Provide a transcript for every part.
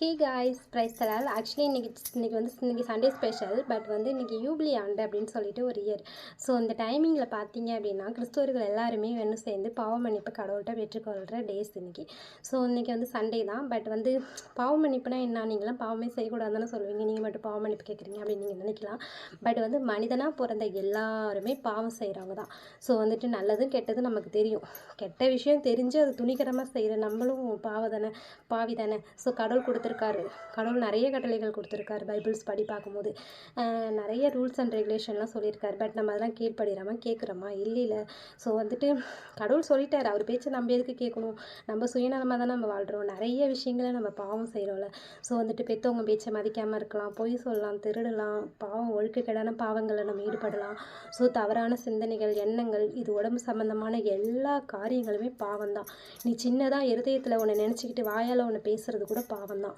He guys ப்ரைஸ் தலால் actually இன்றைக்கி இன்றைக்கி வந்து இன்றைக்கி சண்டே ஸ்பெஷல் பட் வந்து இன்றைக்கி யூப்ளி ஆண்டு அப்படின்னு சொல்லிட்டு ஒரு இயர் ஸோ இந்த டைமிங்கில் பார்த்தீங்க அப்படின்னா கிறிஸ்தவர்கள் எல்லாருமே வேணும் சேர்ந்து பாவ மன்னிப்பு கடவுள்கிட்ட பெற்றுக்கொள்கிற டேஸ் இன்றைக்கி ஸோ இன்றைக்கி வந்து சண்டே தான். பட் வந்து பாவ மன்னிப்புனா என்ன? நீங்களாம் பாவமே செய்யக்கூடாதுன்னு சொல்லுவீங்க. நீங்கள் மட்டும் பாவ மன்னிப்பு கேட்குறீங்க அப்படின்னு நீங்கள் நினைக்கலாம். பட் வந்து மனிதனாக பிறந்த எல்லாருமே பாவம் செய்கிறவங்க தான். ஸோ வந்துட்டு நல்லதும் கெட்டதும் நமக்கு தெரியும். கெட்ட விஷயம் தெரிஞ்சு அது துணிகரமாக செய்கிற நம்மளும் பாவ தானே பாவி தானே. ஸோ கடவுள் கொடுத்துருக்காரு. கடவுள் நிறைய கட்டளைகள் கொடுத்துருக்காரு பைபிள்ஸ் படி பார்க்கும்போது. நிறைய ரூல்ஸ் அண்ட் ரெகுலேஷன்லாம் சொல்லியிருக்காரு. பட் நம்ம அதெல்லாம் கீழ்ப்படிறாம கேட்குறோமா? இல்லை இல்லை. ஸோ வந்துட்டு கடவுள் சொல்லிட்டார். அவர் பேச்சை நம்ம எதுக்கு கேட்கணும்? நம்ம சுயநலமாக தான் நம்ம வாழ்கிறோம் நிறைய விஷயங்களை நம்ம பாவம் செய்கிறோம்ல ஸோ வந்துட்டு பெற்றவங்க பேச்சை மதிக்காமல் இருக்கலாம். பொய் சொல்லலாம் திருடலாம். பாவம் ஒழுக்கக்கேடான பாவங்களை நம்ம ஈடுபடலாம். ஸோ தவறான சிந்தனைகள் எண்ணங்கள் இது உடம்பு சம்மந்தமான எல்லா காரியங்களுமே பாவம் தான் நீ சின்னதாக இருதயத்தில் ஒன்று நினச்சிக்கிட்டு வாயால் ஒன்று பேசுகிறது கூட பாவம் தான்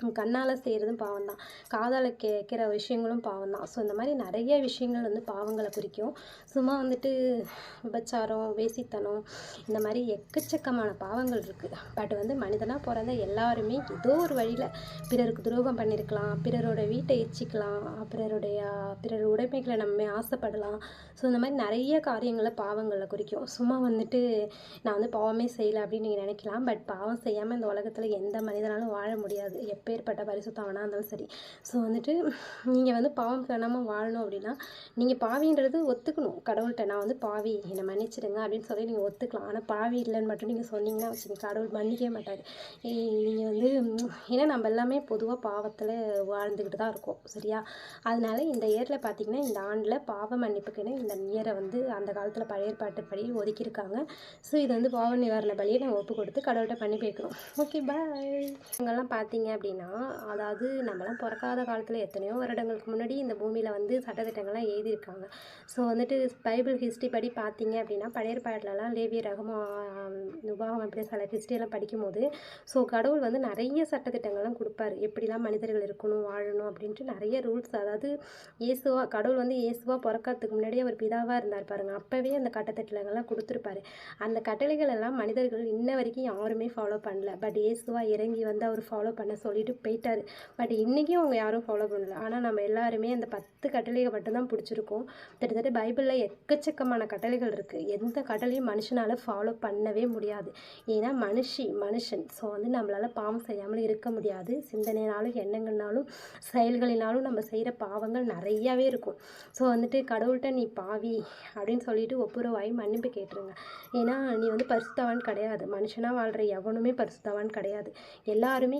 கண்ணால் செய்கிறதும் பாவம் தான் காதால் கேட்குற விஷயங்களும் பாவம் தான் ஸோ இந்த மாதிரி நிறைய விஷயங்கள் வந்து பாவங்களை குறிக்கும். சும்மா வந்துட்டு விபச்சாரம் வேசித்தனம் இந்த மாதிரி எக்கச்சக்கமான பாவங்கள் இருக்குது பட் வந்து மனிதனாக பிறந்த எல்லாருமே ஏதோ ஒரு வழியில் பிறருக்கு துரோகம் பண்ணியிருக்கலாம் பிறரோட வீட்டை எச்சிக்கலாம். பிறருடைய பிறர் உடைமைகளை நம்ம ஆசைப்படலாம். ஸோ இந்த மாதிரி நிறைய காரியங்களை பாவங்களை குறிக்கும். சும்மா வந்துட்டு நான் வந்து பாவமே செய்யலை அப்படின்னு நீங்கள் நினைக்கலாம். பட் பாவம் செய்யாமல் இந்த உலகத்தில் எந்த மனிதனாலும் வாழ முடியாது. எப்பேற்பட்ட பரிசுத்தவனாக இருந்தாலும் சரி. ஸோ வந்துட்டு நீங்கள் வந்து பாவம் பண்ணாமல் வாழணும் அப்படின்னா நீங்கள் பாவின்றது ஒத்துக்கணும். கடவுள்கிட்ட நான் வந்து பாவி என்னை மன்னிச்சிடுங்க அப்படின்னு சொல்லி நீங்கள் ஒத்துக்கலாம். ஆனால் பாவி இல்லைன்னு மட்டும் நீங்கள் சொன்னீங்கன்னா வச்சுங்க கடவுள் மன்னிக்கவே மாட்டார். நீங்கள் வந்து ஏன்னா நம்ம எல்லாமே பொதுவாக பாவத்தில் வாழ்ந்துக்கிட்டு தான் இருக்கோம் சரியா? அதனால இந்த இயரில் பார்த்தீங்கன்னா இந்த ஆண்டில் பாவ மன்னிப்புக்குன்னு இந்த இயரை வந்து அந்த காலத்தில் பழைய பாட்டு படி ஒதுக்கியிருக்காங்க. ஸோ இது வந்து பாவ நிவாரண பலியை நம்ம ஒப்பு கொடுத்து கடவுள்கிட்ட பண்ணி போய்க்கிறோம் ஓகே பாய் இவங்கெல்லாம் பார்த்தீங்க அப்படின்னா அதாவது நம்மலாம் பிறக்காத காலத்தில் எத்தனையோ வருடங்களுக்கு முன்னாடி இந்த பூமியில் வந்து சட்டத்திட்டங்கள்லாம் எழுதியிருக்காங்க. ஸோ வந்துட்டு பைபிள் ஹிஸ்ட்ரி படி பார்த்தீங்க அப்படின்னா பழைய பாட்டிலலாம் லேவிய ரகமும் உபாகம் அப்படி சில ஹிஸ்ட்ரியெல்லாம் படிக்கும்போது ஸோ கடவுள் வந்து நிறைய சட்டத்திட்டங்கள்லாம் கொடுப்பாரு. எப்படிலாம் மனிதர்கள் இருக்கணும் வாழணும் அப்படின்ட்டு நிறைய ரூல்ஸ். அதாவது இயேசுவா கடவுள் வந்து இயேசுவா பிறக்கறதுக்கு முன்னாடியே அவர் பிதாவாக இருந்தார் பாருங்க. அப்போவே அந்த கட்டத்திட்டங்கள்லாம் கொடுத்துருப்பாரு. அந்த கட்டளைகள் எல்லாம் மனிதர்கள் இன்ன வரைக்கும் யாருமே ஃபாலோ பண்ணல. பட் இயேசுவா இறங்கி வந்து அவர் ஃபாலோ பண்ண சொல்லி சொல்லிட்டு போயிட்டார். பட் இன்றைக்கும் அவங்க யாரும் ஃபாலோ பண்ணல. ஆனால் நம்ம எல்லாருமே அந்த பத்து கட்டளைகள் மட்டும்தான் பிடிச்சிருக்கோம். கிட்டத்தட்ட பைபிளில் எக்கச்சக்கமான கட்டளைகள் இருக்குது எந்த கட்டளையும் மனுஷனால் ஃபாலோ பண்ணவே முடியாது. ஏன்னா மனுஷி மனுஷன். ஸோ வந்து நம்மளால் பாவம் செய்யாமல் இருக்க முடியாது. சிந்தனைனாலும் எண்ணங்கள்னாலும் செயல்களினாலும் நம்ம செய்கிற பாவங்கள் நிறையாவே இருக்கும். ஸோ வந்துட்டு கடவுள்கிட்ட நீ பாவி அப்படின்னு சொல்லிட்டு ஒப்புரவாய் மன்னிப்பு கேட்டுருங்க. ஏன்னா நீ வந்து பரிசுத்தவான் கிடையாது. மனுஷனாக வாழ்கிற எவனுமே பரிசுத்தவான் கிடையாது. எல்லாருமே